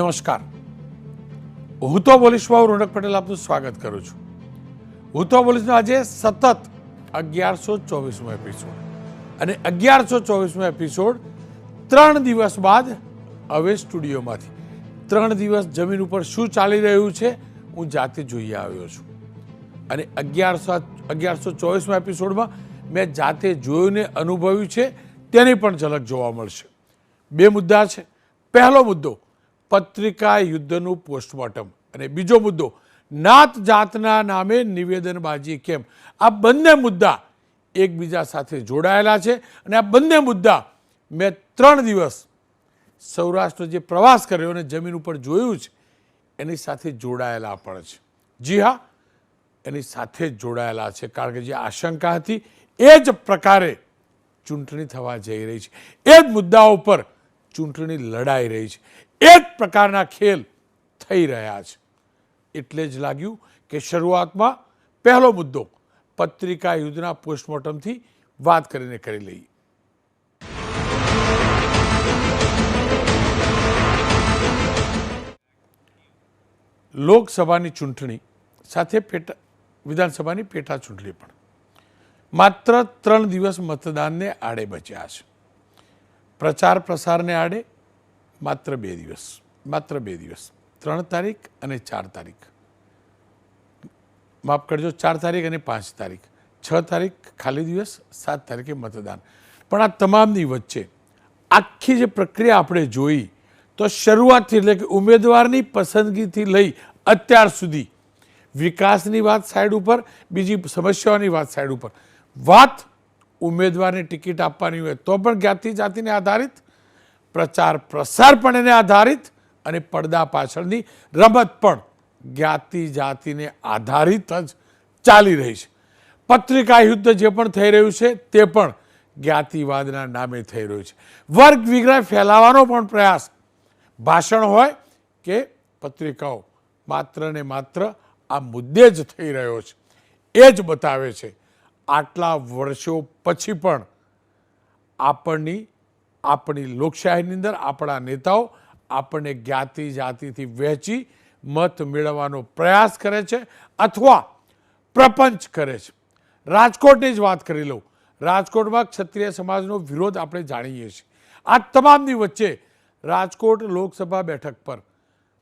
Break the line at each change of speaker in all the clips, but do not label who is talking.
નમસ્કાર. હું તો બોલીશ બાબુ રોનક પટેલ આપનું સ્વાગત કરું છું. હું તો બોલીશનો આજે સતત અગિયારસો ચોવીસમો એપિસોડ અને અગિયારસો ચોવીસમો એપિસોડ ત્રણ દિવસ બાદ હવે સ્ટુડિયોમાંથી. ત્રણ દિવસ જમીન ઉપર શું ચાલી રહ્યું છે હું જાતે જોઈ આવ્યો છું. અને અગિયારસો અગિયારસો ચોવીસમો એપિસોડમાં મેં જાતે જોયું ને અનુભવ્યું છે તેની પણ ઝલક જોવા મળશે. બે મુદ્દા છે. પહેલો મુદ્દો પત્રિકા યુદ્ધનું પોસ્ટમોર્ટમ. અને બીજો મુદ્દો, નાત જાતના નામે નિવેદનબાજી કેમ? આ બંને મુદ્દા એકબીજા સાથે જોડાયેલા છે અને આ બંને મુદ્દા મેં ત્રણ દિવસ સૌરાષ્ટ્ર જે પ્રવાસ કર્યો અને જમીન ઉપર જોયું છે, એની સાથે જોડાયેલા પણ છે. જી હા, એની સાથે જ જોડાયેલા છે, કારણ કે જે આશંકા હતી, એ જ પ્રકારે ચૂંટણી થવા જઈ રહી છે. એ જ મુદ્દાઓ પર ચૂંટણી લડાઈ રહી છે. એ જ પ્રકારના ખેલ થઈ રહ્યા છે. એટલે જ લાગ્યું કે શરૂઆતમાં પહેલો મુદ્દો પત્રિકા યુદ્ધના પોસ્ટમોર્ટમથી વાત કરીને કરી લઈએ. લોકસભાની ચૂંટણી સાથે પેટા, વિધાનસભાની પેટા ચૂંટણી પણ. માત્ર ત્રણ દિવસ મતદાનને આડે બચ્યા છે. પ્રચાર પ્રસારને આડે માત્ર બે દિવસ, માત્ર બે દિવસ. ત્રણ તારીખ અને ચાર તારીખ. માફ કરજો, ચાર તારીખ અને પાંચ તારીખ. છ તારીખ ખાલી દિવસ, સાત તારીખે મતદાન. પણ આ તમામની વચ્ચે આખી જે પ્રક્રિયા આપણે જોઈ, તો શરૂઆતથી એટલે કે ઉમેદવારની પસંદગીથી લઈ અત્યાર સુધી વિકાસની વાત સાઈડ ઉપર, બીજી સમસ્યાઓની વાત સાઈડ ઉપર. વાત ઉમેદવારને ટિકિટ આપવાની હોય તો પણ જ્ઞાતિ જાતિને આધારિત પ્રચાર પ્રસાર પણ એને આધારિત અને પડદા પાછળની રમત પણ જ્ઞાતિ જાતિને આધારિત જ ચાલી રહી છે. પત્રિકા યુદ્ધ જે પણ થઈ રહ્યું છે તે પણ જ્ઞાતિવાદના નામે થઈ રહ્યું છે. વર્ગ વિગ્રહ ફેલાવવાનો પણ પ્રયાસ. ભાષણ હોય કે પત્રિકાઓ, માત્ર ને માત્ર આ મુદ્દે જ થઈ રહ્યો છે. એ જ બતાવે છે. આટલા વર્ષો પછી પણ આપણની આપણી લોકશાહીની અંદર, આપણા નેતાઓ આપણને જ્ઞાતિ જાતિથી વહેંચી મત મેળવવાનો પ્રયાસ કરે છે અથવા પ્રપંચ કરે છે. રાજકોટની જ વાત કરી લઉં. રાજકોટમાં ક્ષત્રિય સમાજનો વિરોધ આપણે જાણીએ છીએ. આ તમામની વચ્ચે રાજકોટ લોકસભા બેઠક પર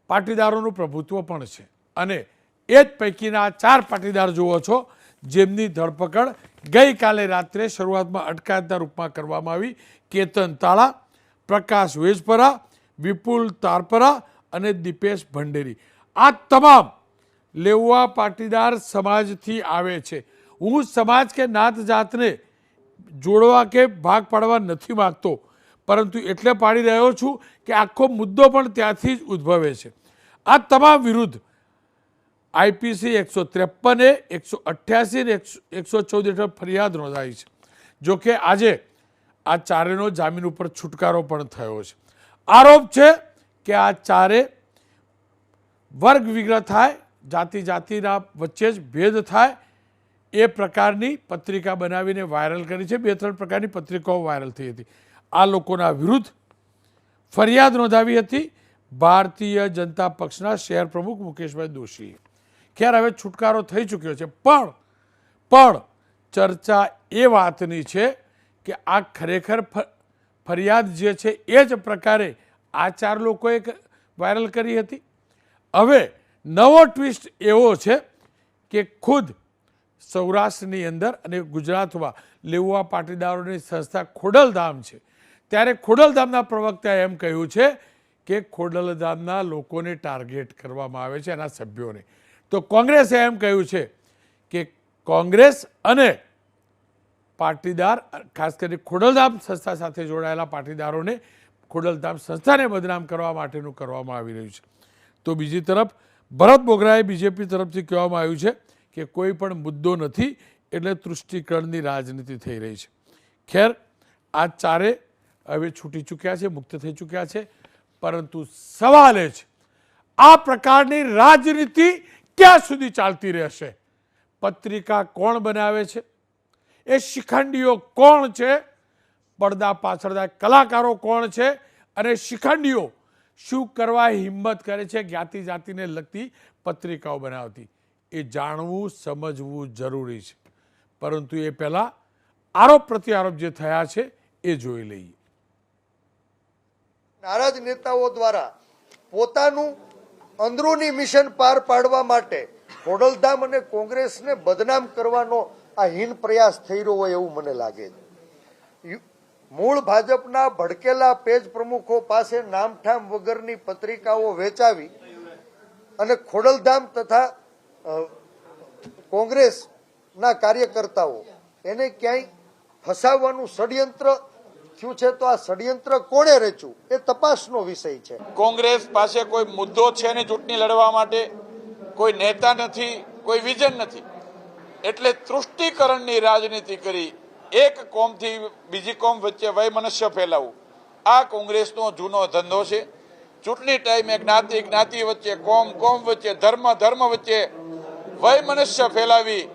પાટીદારોનું પ્રભુત્વ પણ છે. અને એ જ પૈકીના ચાર પાટીદાર જુઓ છો, જેમની ધરપકડ ગઈકાલે રાત્રે શરૂઆતમાં અટકાયતના રૂપમાં કરવામાં આવી. કેતન તાળા, પ્રકાશ વેજપરા, વિપુલ તારપરા અને દીપેશ ભંડેરી. આ તમામ લેવા પાટીદાર સમાજથી આવે છે. હું સમાજ કે નાત જાતને જોડવા કે ભાગ પાડવા નથી માગતો, પરંતુ એટલે પાડી રહ્યો છું કે આખો મુદ્દો પણ ત્યાંથી જ ઉદ્ભવે છે. આ તમામ વિરુદ્ધ આઈપીસી એકસો ત્રેપને એકસો અઠ્યાસી ને એકસો ચૌદ હેઠળ ફરિયાદ નોંધાઈ છે. જોકે આજે આ ચારેનો જામીન ઉપર છુટકારો પણ થયો છે. આરોપ છે કે આ ચારે વર્ગ વિગ્રહ થાય જાતિ જાતિના વચ્ચે જ ભેદ થાય, એ પ્રકારની પત્રિકા બનાવીને વાયરલ કરી છે. બે ત્રણ પ્રકારની પત્રિકાઓ વાયરલ થઈ હતી. આ લોકોના વિરુદ્ધ ફરિયાદ નોંધાવી હતી ભારતીય જનતા પક્ષના શહેર પ્રમુખ મુકેશભાઈ દોશીએ. ખેર હવે છુટકારો થઈ ચૂક્યો છે. પણ પણ ચર્ચા એ વાતની છે કે આ ખરેખર ફરિયાદ જે છે એ જ પ્રકારે આ ચાર લોકોએ વાયરલ કરી હતી. હવે નવો ટ્વિસ્ટ એવો છે કે ખુદ સૌરાષ્ટ્રની અંદર અને ગુજરાતમાં લેવા પાટીદારોની સંસ્થા ખોડલધામ છે. ત્યારે ખોડલધામના પ્રવક્તાએ એમ કહ્યું છે કે ખોડલધામના લોકોને ટાર્ગેટ કરવામાં આવે છે એના સભ્યોને. તો કોંગ્રેસે એમ કહ્યું છે કે કોંગ્રેસ અને પાટીદાર, ખાસ કરીને ખોડલધામ સંસ્થા સાથે જોડાયેલા પાટીદારોને ખોડલધામ સંસ્થાને બદનામ કરવા માટેનું કરવામાં આવી રહ્યું છે. તો બીજી તરફ, ભરત બોગરાએ બીજેપી તરફથી કહેવામાં આવ્યું છે કે કોઈ પણ મુદ્દો નથી એટલે તૃષ્ટિકરણની રાજનીતિ થઈ રહી છે. ખેર, આ ચારે હવે છૂટી ચૂક્યા છે, મુક્ત થઈ ચૂક્યા છે, પરંતુ સવાલ એ છે, આ પ્રકારની રાજનીતિ ક્યાં સુધી ચાલતી રહેશે. પત્રિકા કોણ બનાવે છે? એ શિખંડીઓ કોણ છે? પડદા પાછળના કલાકારો કોણ છે? અને શિખંડીઓ શું કરવા હિંમત કરે છે? જ્ઞાતિ જાતિને લગતી પત્રિકાઓ બનાવતી. એ જાણવું, સમજવું જરૂરી છે. પરંતુ એ પહેલાં આરોપ પ્રત્યારોપ જે થયા છે, એ જોઈ લઈએ.
નારાજ નેતાઓ દ્વારા પોતાનું અંદરૂની મિશન પાર પાડવા માટે ખોડલધામ અને કોંગ્રેસને બદનામ કરવાનો આ હીન પ્રયાસ થઈ રહ્યો હોય એવું મને લાગે છે. મૂળ ભાજપના ભડકેલા પેજ પ્રમુખો પાસે નામઠામ વગરની પત્રિકાઓ વેચાવી અને ખોડલધામ તથા કોંગ્રેસના કાર્યકર્તાઓ એને ક્યાંય ફસાવવાનું ષડયંત્ર થયું છે, તો આ ષડયંત્ર કોણે રચ્યું? એ તપાસનો વિષય છે.
કોંગ્રેસ પાસે કોઈ મુદ્દો છે ને ચૂંટણી લડવા માટે? કોઈ નેતા નથી, કોઈ વિઝન નથી. એટલે તૃષ્ટિકરણની રાજનીતિ કરી એક કોમથી બીજી કોમ વચ્ચે વયમનસ્ય ફેલાવવું. આ કોંગ્રેસનો જૂનો ધંધો છે. ચૂંટણી ટાઈમે જ્ઞાતિ જ્ઞાતિ વચ્ચે, કોમ કોમ વચ્ચે, ધર્મ ધર્મ વચ્ચે વયમનસ્ય ફેલાવી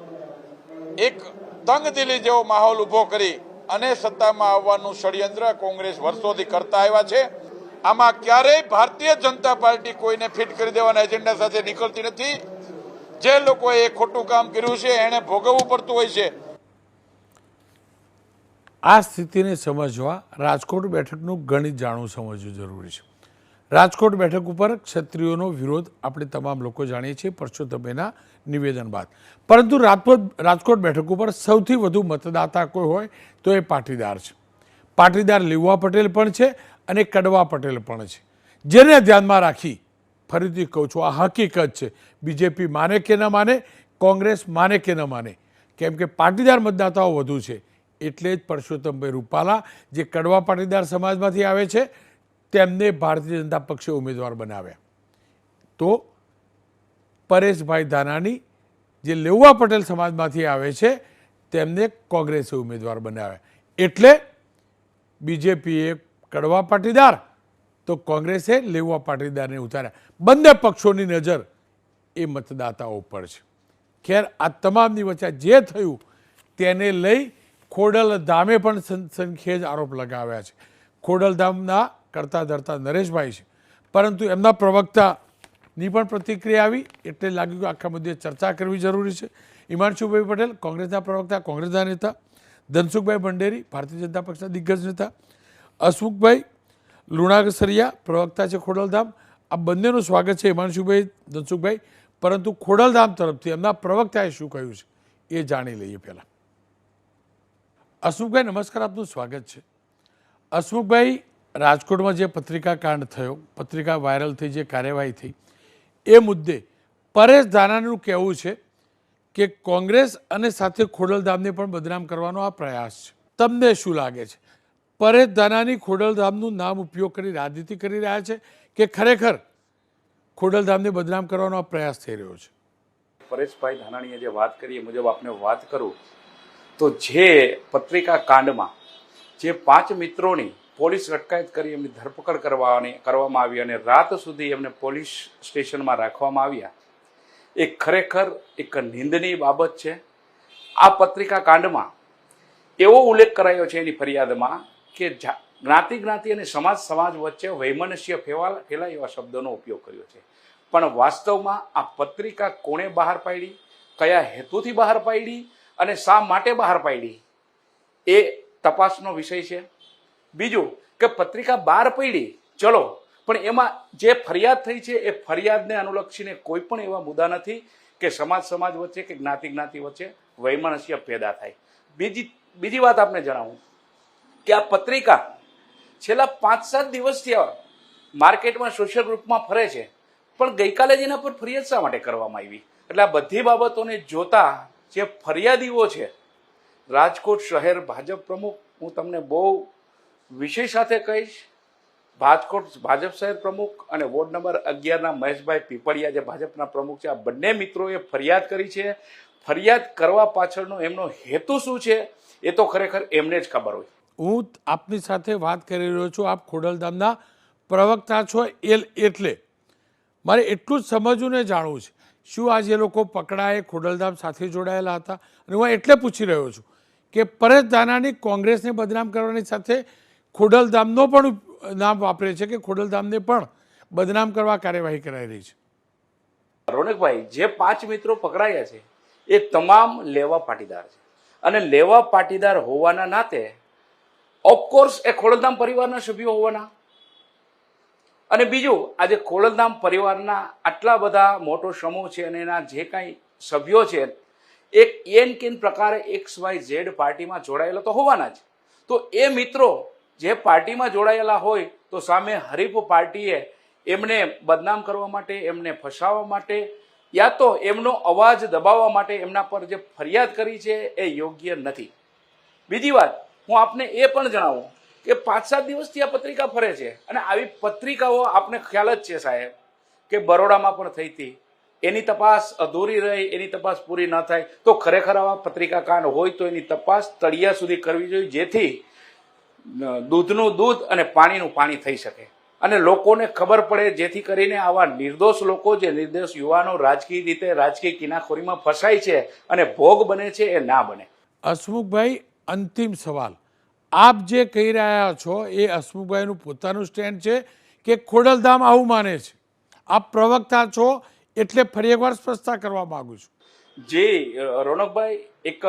એક તંગદિલી જેવો માહોલ ઊભો કરી અને સત્તામાં આવવાનું ષડયંત્ર કોંગ્રેસ વર્ષોથી કરતા આવ્યા છે. આમાં ક્યારેય ભારતીય જનતા પાર્ટી કોઈને ફિટ કરી દેવાના એજન્ડા સાથે નીકળતી નથી. જે લોકોએ ખોટું કામ કર્યું છે એને ભોગવવું પડતું હોય છે.
આ સ્થિતિને સમજવા રાજકોટ બેઠકનું ગણિત જાણવું સમજવું જરૂરી છે. રાજકોટ બેઠક ઉપર ક્ષત્રિયોનો વિરોધ આપણે તમામ લોકો જાણીએ છીએ. પરસોત્તમેના નિવેદન બાદ. પરંતુ રાજકોટ રાજકોટ બેઠક ઉપર સૌથી વધુ મતદાતા કોઈ હોય તો એ પાટીદાર છે. પાટીદાર લીવા પટેલ પણ છે અને કડવા પટેલ પણ છે. જેને ધ્યાનમાં રાખી ફરીથી કહું છું, આ હકીકત છે. બીજેપી માને કે ન માને, કોંગ્રેસ માને કે ન માને, કેમ કે પાટીદાર મતદાતાઓ વધુ છે. એટલે જ પરસોત્તમભાઈ રૂપાલા જે કડવા પાટીદાર સમાજમાંથી આવે છે, તેમને ભારતીય જનતા પક્ષે ઉમેદવાર બનાવ્યા. તો પરેશભાઈ ધાનાણી જે લેઉવા પટેલ સમાજમાંથી આવે છે, તેમને કોંગ્રેસે ઉમેદવાર બનાવ્યા. એટલે બીજેપીએ કડવા પાટીદાર, તો કોંગ્રેસે લેવા પાટીદારને ઉતાર્યા. બંને પક્ષોની નજર એ મતદાતાઓ પર છે. ખેર, આ તમામની વચ્ચે જે થયું, તેને લઈ ખોડલધામે પણ સંખેજ આરોપ લગાવ્યા છે. ખોડલધામના કરતા ધરતા નરેશભાઈ છે. પરંતુ એમના પ્રવક્તાની પણ પ્રતિક્રિયા આવી એટલે લાગ્યું કે આખા મુદ્દે ચર્ચા કરવી જરૂરી છે. હિમાંશુભાઈ પટેલ, કોંગ્રેસના પ્રવક્તા, કોંગ્રેસના નેતા, ધનસુખભાઈ ભંડેરી, ભારતીય જનતા પક્ષના દિગ્ગજ નેતા હસમુખભાઈ લુણાગસરિયા, પ્રવક્તા છે ખોડલધામ. આ બંનેનું સ્વાગત છે હિમાંશુભાઈ, ધનસુખભાઈ. પરંતુ ખોડલધામ તરફથી એમના પ્રવક્તાએ શું કહ્યું છે એ જાણી લઈએ પહેલાં. હસમુખભાઈ નમસ્કાર, આપનું સ્વાગત છે. હસમુખભાઈ રાજકોટમાં જે પત્રિકા કાંડ થયો, પત્રિકા વાયરલ થઈ, જે કાર્યવાહી થઈ એ મુદ્દે પરેશ ધાનાનું કહેવું છે કે કોંગ્રેસ અને સાથે ખોડલધામને પણ બદનામ કરવાનો આ પ્રયાસ છે. તમને શું લાગે છે? પરેશ ધાનાની ખોડલધામનું નામ ઉપયોગ કરી રાજનીતિ કરી રહ્યા છે કે ખરેખર ખોડલધામને બદનામ કરવાનો આ પ્રયાસ થઈ રહ્યો છે?
પરેશભાઈ ધાનાણીએ જે વાત કરી એ મુજબ આપને વાત કરું તો જે પત્રિકા કાંડમાં જે પાંચ મિત્રોની પોલીસ અટકાયત કરી એમની ધરપકડ કરવાની કરવામાં આવી અને રાત સુધી એમને પોલીસ સ્ટેશનમાં રાખવામાં આવ્યા. એ ખરેખર એક નિંદનીય બાબત છે. આ પત્રિકા કાંડમાં એવો ઉલ્લેખ કરાયો છે એની ફરિયાદમાં કે જ્ઞાતિ જ્ઞાતિ અને સમાજ સમાજ વચ્ચે વૈમનસ્ય ફેવાલ, ફેલાય એવા શબ્દોનો ઉપયોગ કર્યો છે. પણ વાસ્તવમાં આ પત્રિકા કોણે બહાર પાડી, કયા હેતુથી બહાર પાડી અને શા માટે બહાર પાડી, એ તપાસનો વિષય છે. બીજું કે પત્રિકા બહાર પડી, ચલો, પણ એમાં જે ફરિયાદ થઈ છે એ ફરિયાદને અનુલક્ષીને કોઈ પણ એવા મુદ્દા નથી કે સમાજ સમાજ વચ્ચે કે જ્ઞાતિ જ્ઞાતિ વચ્ચે વૈમનસ્ય પેદા થાય. બીજી બીજી વાત આપને જણાવું કે આ પત્રિકા છેલ્લા પાંચ સાત દિવસથી માર્કેટમાં સોશિયલ ગ્રુપમાં ફરે છે, પણ ગઈકાલે જ એના પર ફરિયાદ શા માટે કરવામાં આવી? એટલે આ બધી બાબતોને જોતા જે ફરિયાદીઓ છે, રાજકોટ શહેર ભાજપ પ્રમુખ, હું તમને બહુ વિષય સાથે કહીશ. ભાજકોટ ભાજપ શહેર પ્રમુખ અને વોર્ડ નંબર અગિયારના મહેશભાઈ પીપળિયા જે ભાજપના પ્રમુખ છે, આ બંને મિત્રોએ ફરિયાદ કરી છે. ફરિયાદ કરવા પાછળનો એમનો હેતુ શું છે, એ તો ખરેખર એમને જ ખબર હોય.
હું આપની સાથે વાત કરી રહ્યો છું. આપ ખોડલધામના પ્રવક્તા છો એટલે. મારે એટલું જ સમજવું ને જાણવું છે. શું આ જે લોકો પકડાય ખોડલધામ સાથે જોડાયેલા હતા? અને હું એટલે પૂછી રહ્યો છું કે પરેશ દાનાની કોંગ્રેસને બદનામ કરવાની સાથે ખોડલધામનો પણ નામ વાપરે છે કે ખોડલધામને પણ બદનામ કરવા કાર્યવાહી કરાઈ રહી છે.
રોનકભાઈ, જે પાંચ મિત્રો પકડાયા છે, એ તમામ લેવા પાટીદાર છે. અને લેવા પાટીદાર હોવાના નાતે ઓફકોર્સ એ ખોડલધામ પરિવારના સભ્યો હોવાના. અને બીજું, આજે ખોડલધામ પરિવારના આટલા બધા મોટો સમૂહ છે અને એના જે કાંઈ સભ્યો છે, એક એન કેન પ્રકારે એક્સ વાય ઝેડ પાર્ટીમાં જોડાયેલા તો હોવાના જ. તો એ મિત્રો જે પાર્ટીમાં જોડાયેલા હોય તો સામે હરીફ પાર્ટીએ એમને બદનામ કરવા માટે, એમને ફસાવવા માટે યા તો એમનો અવાજ દબાવવા માટે એમના પર જે ફરિયાદ કરી છે એ યોગ્ય નથી. બીજી વાત, હું આપને એ પણ જણાવું કે પાંચ સાત દિવસથી આ પત્રિકા ફરે છે અને આવી પત્રિકાઓ આપને ખ્યાલ જ છે સાહેબ કે બરોડામાં પણ થઈ હતી. એની તપાસ અધૂરી રહી, એની તપાસ પૂરી ન થાય. તો ખરેખર આવા પત્રિકા કાંડ હોય તો એની તપાસ તળિયા સુધી કરવી જોઈએ જેથી દૂધનું દૂધ અને પાણીનું પાણી થઈ શકે. અને લોકોને ખબર પડે જેથી કરીને આવા નિર્દોષ લોકો જે નિર્દોષ યુવાનો રાજકીય રીતે રાજકીય કિનાખોરીમાં ફસાય છે અને ભોગ બને છે એ ના બને.
હસમુખભાઈ અંતિમ સવાલ. આપ જે કહી રહ્યા છો એ હસમુખભાઈનું પોતાનું સ્ટેન્ડ છે કે ખોડલધામ આવું માને છે? આપ પ્રવક્તા છો એટલે ફરી એકવાર સ્પષ્ટતા કરવા માગું છું.
જી રોનકભાઈ એક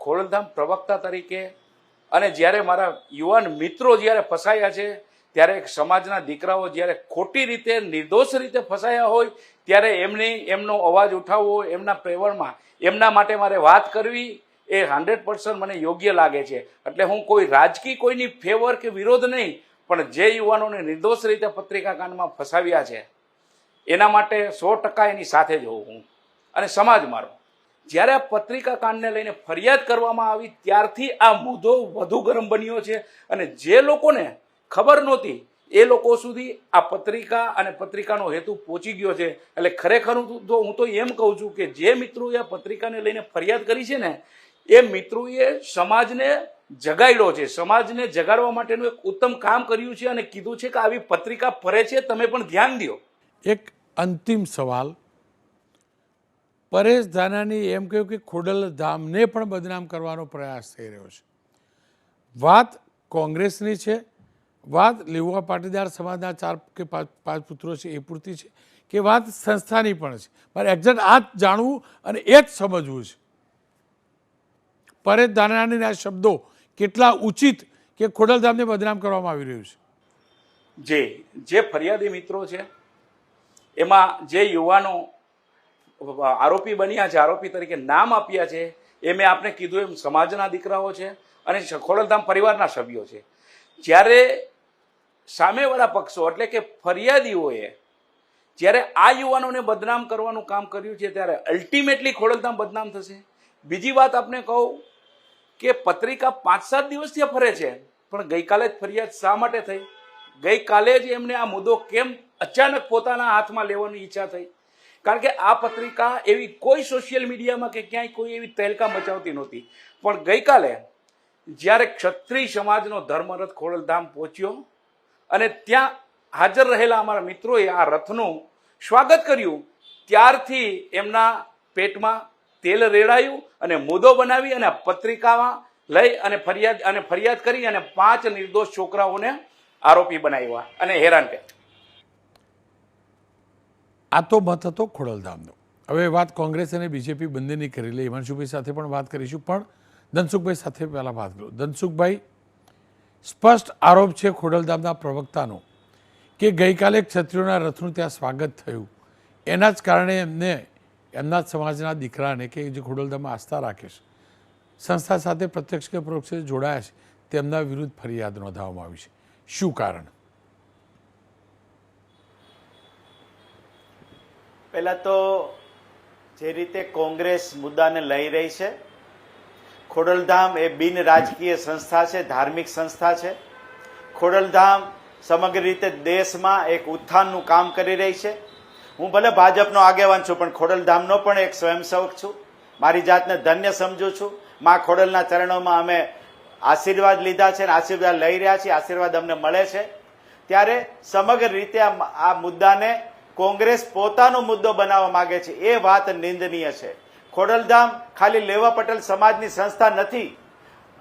ખોડલધામ પ્રવક્તા તરીકે અને જ્યારે મારા યુવાન મિત્રો જ્યારે ફસાયા છે, ત્યારે એક સમાજના દીકરાઓ જ્યારે ખોટી રીતે, નિર્દોષ રીતે ફસાયા હોય, ત્યારે એમની, એમનો અવાજ ઉઠાવવો, એમના પ્રેવણમાં, એમના માટે મારે વાત કરવી એ હંડ્રેડ પર્સન્ટ મને યોગ્ય લાગે છે. એટલે હું કોઈ રાજકીય કોઈની ફેવર કે વિરોધ નહીં, પણ જે યુવાનોને નિર્દોષ રીતે પત્રિકા કાંડમાં ફસાવ્યા છે, એના માટે સો ટકા એની સાથે જ હોઉં હું. અને સમાજ મારો. જ્યારે આ પત્રિકા કાંડને લઈને ફરિયાદ કરવામાં આવી, ત્યારથી આ મુદ્દો વધુ ગરમ બન્યો છે. અને જે લોકોને ખબર નહોતી, એ લોકો સુધી આ પત્રિકા અને પત્રિકાનો હેતુ પહોંચી ગયો છે. એટલે ખરેખર હું તો હું તો એમ કહું છું કે જે મિત્રોએ આ પત્રિકાને લઈને ફરિયાદ કરી છે ને, એ મિત્રોએ સમાજને જગાડ્યો છે. સમાજને જગાડવા માટેનું એક ઉત્તમ કામ કર્યું છે અને કીધું છે કે આવી પત્રિકા ફરે છે. તમે પણ ધ્યાન દો
એક અંતિમ સવાલ પરેશ ધાનાની એમ કહ્યું કે ખોડલધામને પણ બદનામ કરવાનો પ્રયાસ થઈ રહ્યો છે. વાત કોંગ્રેસની છે, વાત લેવા પાટીદાર સમાજના ચાર કે પાંચ પાંચ પુત્રો છે એ પૂરતી છે કે વાત સંસ્થાની પણ છે. મારે એક્ઝેક્ટ આ જ જાણવું અને એ જ સમજવું છે. પરેશ ધાનાણીના શબ્દો કેટલા ઉચિત કે ખોડલધામને બદનામ કરવામાં આવી રહ્યું છે.
જે જે ફરિયાદી મિત્રો છે, એમાં જે યુવાનો આરોપી બન્યા છે, આરોપી તરીકે નામ આપ્યા છે. એ મેં આપને કીધું એમ સમાજના દીકરાઓ છે અને ખોડલધામ પરિવારના સભ્યો છે. જ્યારે સામેવાળા પક્ષો એટલે કે ફરિયાદીઓએ જ્યારે આ યુવાનોને બદનામ કરવાનું કામ કર્યું છે, ત્યારે અલ્ટિમેટલી ખોડલધામ બદનામ થશે. બીજી વાત આપને કહું કે પત્રિકા પાંચ સાત દિવસથી ફરે છે, પણ ગઈકાલે જ ફરિયાદ શા માટે થઈ? ગઈકાલે જ એમને આ મુદ્દો કેમ અચાનક પોતાના હાથમાં લેવાની ઈચ્છા થઈ? કારણ કે આ પત્રિકા એવી કોઈ સોશિયલ મીડિયામાં કે ક્યાંય કોઈ એવી તહેલકા મચાવતી નહોતી. પણ ગઈકાલે જ્યારે ક્ષત્રિય સમાજનો ધર્મરથ ખોડલધામ પહોંચ્યો અને ત્યાં હાજર રહેલા અમારા મિત્રોએ આ રથનું સ્વાગત કર્યું, ત્યારથી એમના પેટમાં તેલ રેડાયું અને મુદ્દો બનાવી અને પત્રિકામાં લઈ અને ફરિયાદ અને ફરિયાદ કરી અને પાંચ નિર્દોષ છોકરાઓને આરોપી બનાવ્યા અને હેરાન કર્યા.
આ તો મત હતો ખોડલધામનો. હવે વાત કોંગ્રેસ અને બીજેપી બંનેની કરી લે હિમાંશુભાઈ સાથે પણ વાત કરીશું, પણ ધનસુખભાઈ સાથે પહેલાં વાત કરું. ધનસુખભાઈ, સ્પષ્ટ આરોપ છે ખોડલધામના પ્રવક્તાનો કે ગઈકાલે ક્ષત્રિયોના રથનું ત્યાં સ્વાગત થયું. એના જ કારણે એમને, એમના સમાજના દીકરાને કે જે ખોડલધામમાં આસ્થા રાખે છે, સંસ્થા સાથે પ્રત્યક્ષ કે પરોક્ષ જોડાયા છે, તેમના વિરુદ્ધ ફરિયાદ નોંધાવવામાં આવી છે. શું કારણ?
પહેલાં તો જે રીતે કોંગ્રેસ મુદ્દાને લઈ રહી છે, ખોડલધામ એ બિન રાજકીય સંસ્થા છે, ધાર્મિક સંસ્થા છે. ખોડલધામ સમગ્ર રીતે દેશમાં એક ઉત્થાનનું કામ કરી રહી છે. હું ભલે ભાજપનો આગેવાન છું, પણ ખોડલધામનો પણ એક સ્વયંસેવક છું. મારી જાતને ધન્ય સમજું છું. મા ખોડલના ચરણોમાં અમે આશીર્વાદ લીધા છે અને આશીર્વાદ લઈ રહ્યા છીએ, આશીર્વાદ અમને મળે છે. ત્યારે સમગ્ર રીતે આ મુદ્દાને કોંગ્રેસ પોતાનો મુદ્દો બનાવવા માંગે છે. એ વાત નિંદનીય છે. ખોડલધામ ખાલી લેવા પટેલ સમાજની સંસ્થા નથી.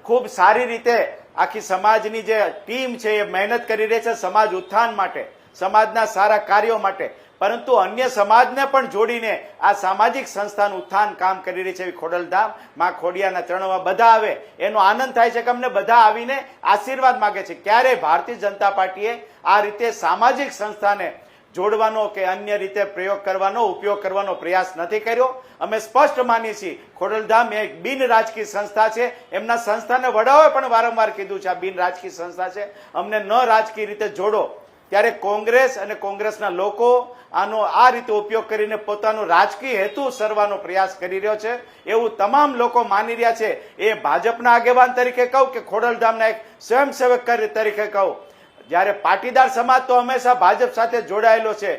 ખૂબ સારી રીતે આખી સમાજની જે ટીમ છે એ મહેનત કરી રહી છે સમાજ ઉત્થાન માટે, સમાજના સારા કાર્યો માટે. પરંતુ અન્ય સમાજને પણ જોડીને આ સામાજિક સંસ્થાનું ઉત્થાન કામ કરી રહી છે ખોડલધામ, માં ખોડિયાના ચરણોમાં બધા આવે. એનો આનંદ થાય છે કે અમને બધા આવીને આશીર્વાદ માગે છે. ક્યારે ભારતીય જનતા પાર્ટીએ આ રીતે સામાજિક સંસ્થાને જોડવાનો કે અન્ય રીતે પ્રયોગ કરવાનો, ઉપયોગ કરવાનો પ્રયાસ નથી કર્યો. અમે સ્પષ્ટ માનીએ છીએ, ખોડલધામ એક બિન રાજકીય સંસ્થા છે. એમના સંસ્થાના વડાઓએ પણ વારંવાર કીધું છે, આ બિન રાજકીય સંસ્થા છે. અમને ન રાજકીય રીતે જોડો. ત્યારે કોંગ્રેસ અને કોંગ્રેસના લોકો આનો આ રીતે ઉપયોગ કરીને પોતાનો રાજકીય હેતુ સરવાનો પ્રયાસ કરી રહ્યો છે. એવું તમામ લોકો માની રહ્યા છે. એ ભાજપના આગેવાન તરીકે કહું કે ખોડલધામના એક સ્વયંસેવક તરીકે કહું. જ્યારે પાટીદાર સમાજ તો હંમેશા ભાજપ સાથે જોડાયેલો છે.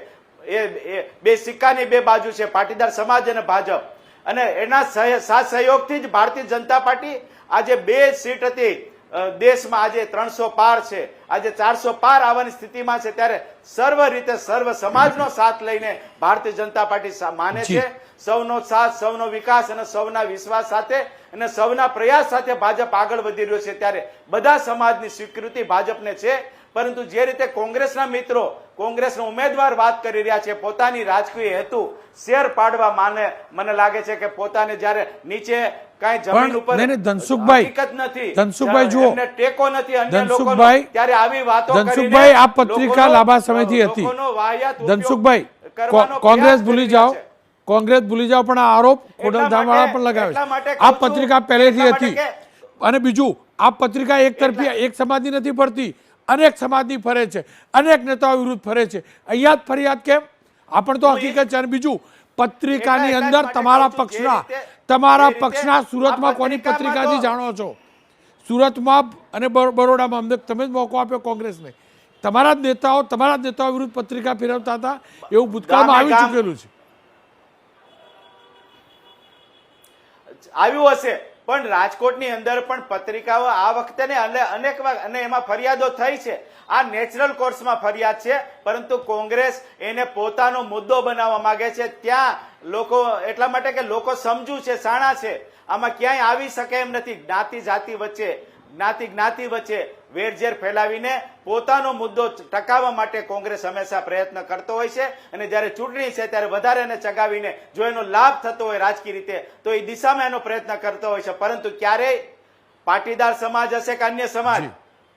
એ બે સિક્કાની બે બાજુ છે પાટીદાર સમાજ અને ભાજપ. અને એના સાથ સહયોગથી જ ભારતીય જનતા પાર્ટી આજે બે સીટ હતી. દેશમાં આજે ત્રણસો પાર છે. આજે ચારસો પાર આવવાની સ્થિતિમાં છે. ત્યારે સર્વ રીતે સર્વ સમાજનો સાથ લઈને ભારતીય જનતા પાર્ટી માને છે. સૌનો સાથ સૌનો વિકાસ અને સૌના વિશ્વાસ સાથે અને સૌના પ્રયાસ સાથે ભાજપ આગળ વધી રહ્યો છે. ત્યારે બધા સમાજની સ્વીકૃતિ ભાજપને છે. પરંતુ જે રીતે કોંગ્રેસના મિત્રો કોંગ્રેસના ઉમેદવાર વાત કરી રહ્યા છે પોતાની રાજકીય હેતુ શેર પાડવા માને મને લાગે છે કે પોતાને જ્યારે નીચે કાંઈ જમીન ઉપર
ધનસુખભાઈ,
હકીકત નથી
ધનસુખભાઈ જુઓ.
ટેકો નથી અન્ય
ધનસુખભાઈ,
ત્યારે આવી વાતો
ધનસુખભાઈ, આ પત્રિકા લાંબા સમયથી હતી. ધનસુખભાઈ કોંગ્રેસ ભૂલી જાઓ. કોંગ્રેસ ભૂલી જાઓ પણ આ આરોપ ખોડલધામવાળા પણ લગાવે છે. આ પત્રિકા પહેલેથી હતી. અને બીજું આ પત્રિકા એક તરફી એક સમાજની નથી ફરતી અનેક સમાજની ફરે છે અનેક નેતાઓ વિરુદ્ધ ફરે છે. અહીંયા જ ફરિયાદ કેમ? આપણ તો હકીકત છે અને બીજું પત્રિકાની અંદર તમારા પક્ષના તમારા પક્ષના સુરતમાં કોની પત્રિકાથી જાણો છો? સુરતમાં અને બરોડામાં અમને તમે જ મોકો આપ્યો કોંગ્રેસને. તમારા જ નેતાઓ તમારા જ નેતાઓ વિરુદ્ધ પત્રિકા ફેરવતા હતા એવું ભૂતકાળમાં આવી ચૂકેલું છે.
આવ્યું હશે. પણ રાજકોટની અંદર પણ પત્રિકાઓ આ વખતે ને અને અનેક અને એમાં ફરિયાદો થઈ છે. આ નેચરલ કોર્સમાં ફરિયાદ છે, પરંતુ કોંગ્રેસ એને પોતાનો મુદ્દો બનાવવા માંગે છે. ત્યાં લોકો એટલા માટે કે લોકો સમજુ છે, સાણા છે. આમાં ક્યાંય આવી શકે એમ નથી. જ્ઞાતિ જાતિ વચ્ચે જ્ઞાતિ જ્ઞાતિ વચ્ચે વેરઝેર ફેલાવીને પોતાનો મુદ્દો ટકાવવા માટે કોંગ્રેસ હંમેશા પ્રયત્ન કરતો હોય છે. અને જ્યારે ચૂંટણી છે ત્યારે વધારે એને ચગાવીને જો એનો લાભ થતો હોય રાજકીય રીતે તો એ દિશામાં એનો પ્રયત્ન કરતો હોય છે. પરંતુ ક્યારેય પાટીદાર સમાજ હશે કે અન્ય સમાજ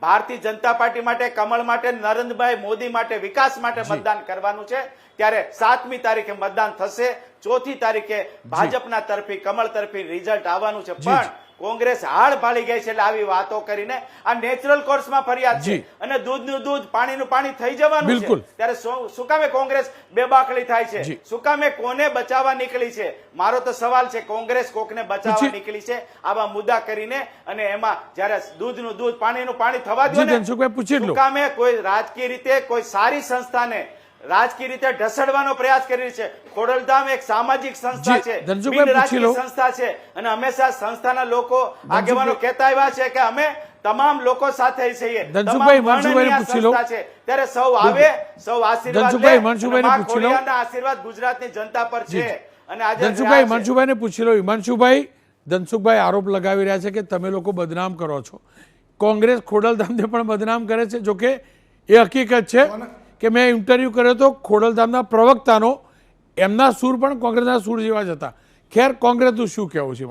ભારતીય જનતા પાર્ટી માટે કમળ માટે નરેન્દ્રભાઈ મોદી માટે વિકાસ માટે મતદાન કરવાનું છે. ત્યારે સાતમી તારીખે મતદાન થશે. ચોથી તારીખે ભાજપના તરફી કમળ તરફી રિઝલ્ટ આવવાનું છે. પણ કોંગ્રેસ હાડ ભાળી ગઈ છે એટલે આવી વાતો કરીને આ નેચરલ કોર્સમાં ફરિયાદ છે. અને દૂધનું દૂધ પાણીનું પાણી થઈ જવાનું છે. ત્યારે શું કામે કોંગ્રેસ બેબાકળી થાય છે. શું કામે કોને બચાવવા નીકળી છે? મારો તો સવાલ છે કોંગ્રેસ કોકને બચાવવા નીકળી છે? આવા મુદ્દા કરીને અને એમાં જ્યારે દૂધનું દૂધ પાણીનું પાણી થવા દો
જી,
ને
ધનસુખભાઈ, પૂછી જ
શું કામે કોઈ રાજકીય રીતે કોઈ સારી સંસ્થાને રાજકીય રીતે ઢસડવાનો પ્રયાસ કરી રહી છે. ખોડલધામ એક સામાજિક સંસ્થા છે. રાજકીય સંસ્થા છે અને હંમેશા સંસ્થાના લોકો આગેવાનો કહેતા આવ્યા છે કે અમે તમામ લોકો સાથે છીએ. ત્યારે સૌ આવે સૌ આશીર્વાદ લે આશીર્વાદ ગુજરાતની જનતા પર
જી.
છે અને આજે
ધનસુખભાઈ
છે.
પૂછી લો હિમાંશુભાઈ ધનસુખભાઈ આરોપ લગાવી રહ્યા છે કે તમે લોકો બદનામ કરો છો. કોંગ્રેસ ખોડલધામને પણ બદનામ કરે છે જોકે એ હકીકત છે. કે મેં ઇન્ટરવ્યૂ કર્યો હતો ખોડલધામના પ્રવક્તાનો એમના સૂર પણ કોંગ્રેસના સૂર જેવા જ હતા. ખેર કોંગ્રેસનું શું કહેવું છે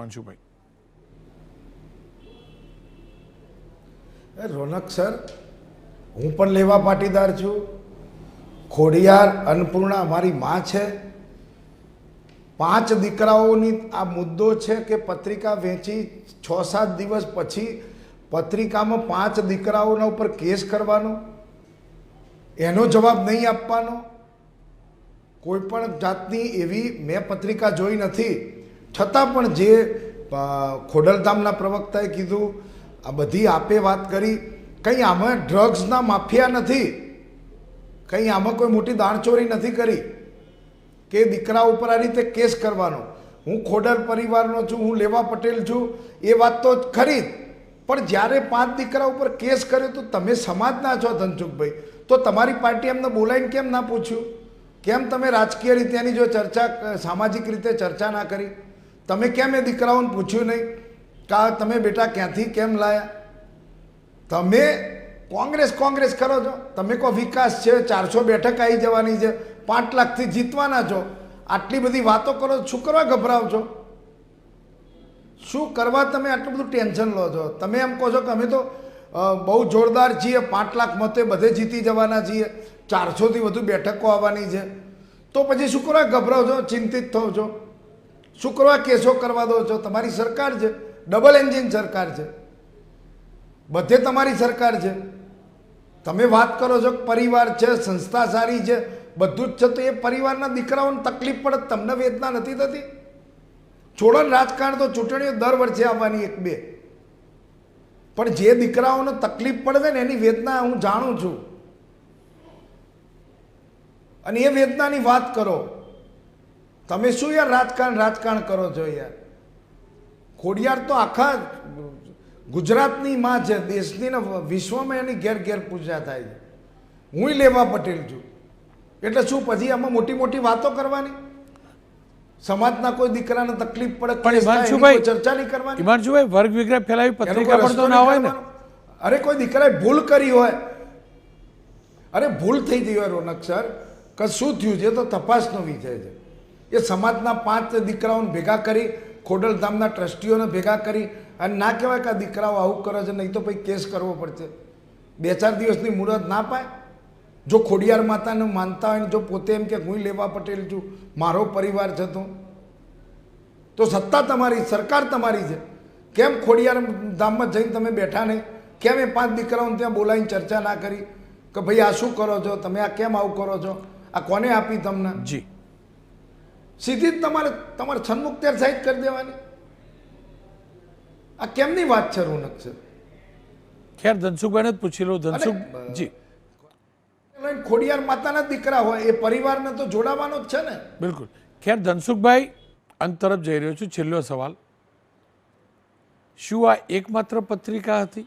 એ રોનક સર, હું પણ લેવા પાટીદાર છું. ખોડિયાર અન્નપૂર્ણા મારી માં છે. પાંચ દીકરાઓની આ મુદ્દો છે કે પત્રિકા વેચી છ સાત દિવસ પછી પત્રિકામાં પાંચ દીકરાઓના ઉપર કેસ કરવાનો. એનો જવાબ નહીં આપવાનો? કોઈ પણ જાતની એવી મેં પત્રિકા જોઈ નથી. છતાં પણ જે ખોડલધામના પ્રવક્તાએ કીધું, આ બધી આપે વાત કરી. કંઈ આમાં ડ્રગ્સના માફિયા નથી. કંઈ આમાં કોઈ મોટી દાણચોરી નથી કરી. કે દીકરા ઉપર આ રીતે કેસ કરવાનો. હું ખોડલ પરિવારનો છું, હું લેવા પટેલ છું, એ વાત તો ખરી પણ જ્યારે પાંચ દીકરા ઉપર કેસ કર્યો તો તમે સમાજના છો ધનસુખભાઈ. તો તમારી પાર્ટી એમને બોલાવીને કેમ ના પૂછ્યું? કેમ તમે રાજકીય રીતે એની જો ચર્ચા સામાજિક રીતે ચર્ચા ના કરી? તમે કેમ એ દીકરાઓને પૂછ્યું નહીં? કે તમે બેટા ક્યાંથી કેમ લાયા? તમે કોંગ્રેસ કોંગ્રેસ કરો છો. તમે કહો વિકાસ છે, ચારસો બેઠક આવી જવાની છે, પાંચ લાખથી જીતવાના છો. આટલી બધી વાતો કરો, શું કરવા ગભરાવ છો? શું કરવા તમે આટલું બધું ટેન્શન લો છો? તમે એમ કહો છો કે અમે તો બહુ જોરદાર છીએ. પાંચ લાખ મતે બધે જીતી જવાના છીએ. ચારસોથી વધુ બેઠકો આવવાની છે. તો પછી શું કરવા ગભરાવ છો, ચિંતિત થો છો? શું કરવા કેસો કરવા દો છો? તમારી સરકાર છે. ડબલ એન્જિન સરકાર છે. બધે તમારી સરકાર છે. તમે વાત કરો છો પરિવાર છે, સંસ્થા સારી છે, બધું જ છે, તો એ પરિવારના દીકરાઓને તકલીફ પડે, તમને વેદના નથી થતી? છોડો રાજકારણ તો ચૂંટણીઓ દર વર્ષે આવવાની એક બે. પણ જે દીકરાઓને તકલીફ પડે ને એની વેદના હું જાણું છું. અને એ વેદનાની વાત કરો. તમે શું યાર રાજકારણ રાજકારણ કરો છો યાર? ખોડિયાર તો આખા ગુજરાતની માં છે, દેશની ને વિશ્વમાં એની ઘેર ઘેર પૂજા થાય છે. હું લેવા પટેલ છું. એટલે શું, પછી આમાં મોટી મોટી વાતો કરવાની? સમાજના કોઈ દીકરાને તકલીફ પડે
પણ હિમાંશુભાઈ
ચર્ચા નહીં કરવાની.
હિમાંશુભાઈ વર્ગ વિગ્રહ ફેલાવી પત્રિકા
પણ
તો ના હોય ને?
અરે કોઈ દીકરાએ ભૂલ કરી હોય. અરે ભૂલ થઈ ગઈ હોય રોનક સર. કે શું થયું છે? તો તપાસનો વિષય છે. એ સમાજના પાંચ દીકરાઓને ભેગા કરી ખોડલધામના ટ્રસ્ટીઓને ભેગા કરી અને ના કહેવાય કે આ દીકરાઓ આવું કરે છે નહીં તો પછી કેસ કરવો પડશે. બે ચાર દિવસની મુહૂર્ત ના પાય. જો ખોડિયાર માતાને માનતા હોય ને જો પોતે એમ કે હું લેવા પટેલ છું મારો પરિવાર છે તો? તો સત્તા તમારી સરકાર તમારી છે. કેમ ખોડિયાર ધામમાં જઈને તમે બેઠા નહીં? કેમ એ પાંચ દીકરાઓને ત્યાં બોલાવીને ચર્ચા ના કરી? કે ભાઈ આ શું કરો છો? તમે આ કેમ આવું કરો છો? આ કોને આપી તમને?
જી.
સીધી જ તમારે તમારે સન્મુખ સાઈડ કરી દેવાની. આ કેમની વાત છે રોનક છે
ખેર ધનસુખભાઈને જ પૂછી લો ધનસુખ જી.
ખોડિયાર માતાના દીકરા હોય એ પરિવારને તો જોડાવાનો જ છે ને?
બિલકુલ. ખેર ધનસુખભાઈ અંત તરફ જઈ રહ્યો છું છેલ્લો સવાલ. શું આ એકમાત્ર પત્રિકા હતી?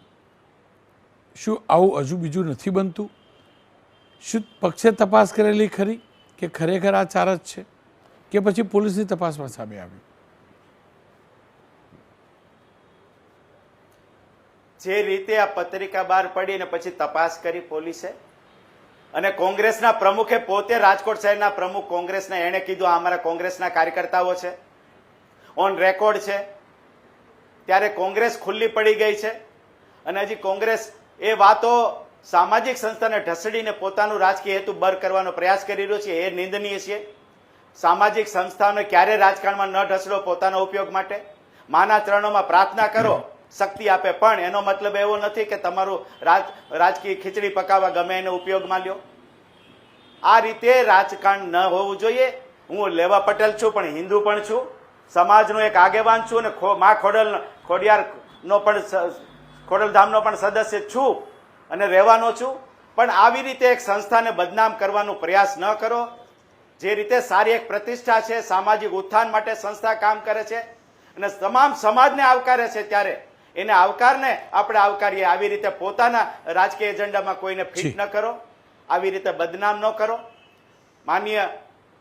શું આવું હજુ બીજું નથી બનતું? શું પક્ષે તપાસ કરેલી ખરી કે ખરેખર આ ચાર જ છે? કે પછી પોલીસની તપાસમાં સામે આવ્યું
જે રીતે આ પત્રિકા બહાર પડી અને પછી તપાસ કરી પોલીસે અને કોંગ્રેસના પ્રમુખે પોતે રાજકોટ શહેરના પ્રમુખ કોંગ્રેસના એણે કીધું, આ અમારા કોંગ્રેસના કાર્યકર્તાઓ છે. ઓન રેકોર્ડ છે. ત્યારે કોંગ્રેસ ખુલ્લી પડી ગઈ છે અને હજી કોંગ્રેસ એ વાતો સામાજિક સંસ્થાને ઢસડીને પોતાનું રાજકીય હેતુ બર કરવાનો પ્રયાસ કરી રહ્યો છે, એ નિંદનીય છે. સામાજિક સંસ્થાઓને ક્યારે રાજકારણમાં ન ઢસડો પોતાના ઉપયોગ માટે. માના ચરણોમાં પ્રાર્થના કરો. શક્તિ આપે. પણ એનો મતલબ એવો નથી કે તમારું રાજ, રાજકીય ખીચડી પકાવવા ગમે એને ઉપયોગમાં લ્યો આ રીતે રાજકારણ ન હોવું જોઈએ. હું લેવા પટેલ છું, પણ હિન્દુ પણ છું. સમાજનો એક આગેવાન છું અને મા ખોડલ, ખોડિયારનો પણ ખોડલધામનો પણ સદસ્ય છું અને રહેવાનો છું. પણ આવી રીતે એક સંસ્થાને બદનામ કરવાનો પ્રયાસ ન કરો. જે રીતે સારી એક પ્રતિષ્ઠા છે, સામાજિક ઉત્થાન માટે સંસ્થા કામ કરે છે અને તમામ સમાજને આવકારે છે ત્યારે એને આવકારને આપણે આવકારીએ. આવી રીતે પોતાના રાજકીય એજન્ડામાં કોઈને ફિટ ન કરો. આવી રીતે બદનામ ન કરો. માનીય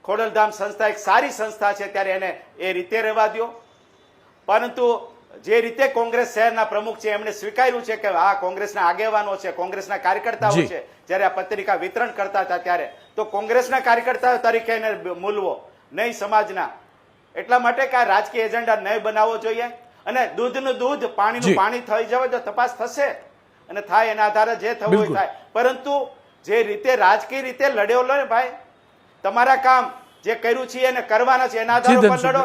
ખોડલધામ સંસ્થા એક સારી સંસ્થા છે ત્યારે એને એ રીતે રહેવા દો પરંતુ જે રીતે કોંગ્રેસ શહેરના પ્રમુખ છે એમણે સ્વીકાર્યું છે કે આ કોંગ્રેસના આગેવાનો છે કોંગ્રેસના કાર્યકર્તાઓ છે જ્યારે આ પત્રિકા વિતરણ કરતા હતા ત્યારે તો કોંગ્રેસના કાર્યકર્તાઓ તરીકે એને મૂલવો. નહીં સમાજના. એટલા માટે કે આ રાજકીય એજન્ડા નહીં બનાવવો જોઈએ. અને દૂધનું દૂધ. પાણીનું પાણી થઈ જવે તો તપાસ થશે. અને થાય એના આધારે જે થવું થાય. પરંતુ જે રીતે રાજકીય રીતે લડ્યો લો ને ભાઈ તમારા કામ જે કર્યું છે એને કરવાના છે એના આધારે પર લડો.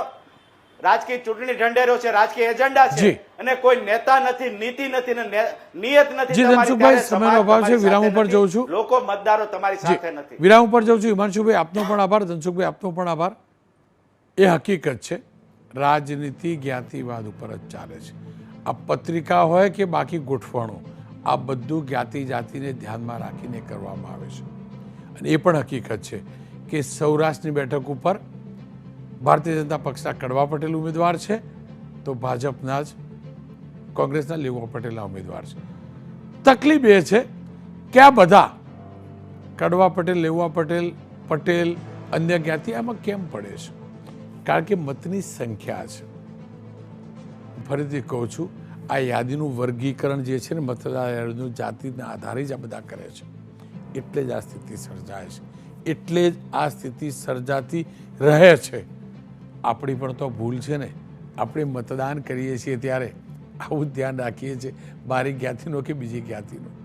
રાજકીય ચૂંટણી ઢંઢેરો છે રાજકીય એજન્ડા છે. અને કોઈ નેતા નથી નીતિ નથી ને નિયત નથી
જી, ધનસુખભાઈ, સમયનો અભાવ છે. વિરામ ઉપર જઉં છું.
લોકો મતદારો તમારી સાથે નથી.
વિરામ ઉપર જઉં છું. હિમાંશુભાઈ આપનો પણ આભાર ધનસુખભાઈ આપનો પણ આભાર. એ હકીકત છે. રાજનીતિ જ્ઞાતિવાદ ઉપર જ ચાલે છે. આ પત્રિકા હોય કે બાકી ગોઠવણો, આ બધું જ્ઞાતિ જાતિને ધ્યાનમાં રાખીને કરવામાં આવે છે. અને એ પણ હકીકત છે કે સૌરાષ્ટ્રની બેઠક ઉપર ભારતીય જનતા પક્ષના કડવા પટેલ ઉમેદવાર છે, તો ભાજપના જ કોંગ્રેસના લેવા પટેલના ઉમેદવાર છે. તકલીફ એ છે કે આ બધા કડવા પટેલ, લેવા પટેલ પટેલ, અન્ય જ્ઞાતિ આમાં કેમ પડે છે? કારણ કે મતની સંખ્યા છે. ફરીથી કહું છું, આ યાદીનું વર્ગીકરણ જે છે ને મતદાર જાતિના આધારે જ આ બધા કરે છે. એટલે જ આ સ્થિતિ સર્જાય છે. એટલે જ આ સ્થિતિ સર્જાતી રહે છે. આપણી પણ તો ભૂલ છે ને. આપણે મતદાન કરીએ છીએ ત્યારે આવું ધ્યાન રાખીએ છીએ. મારી જ્ઞાતિનો કે બીજી જ્ઞાતિનો.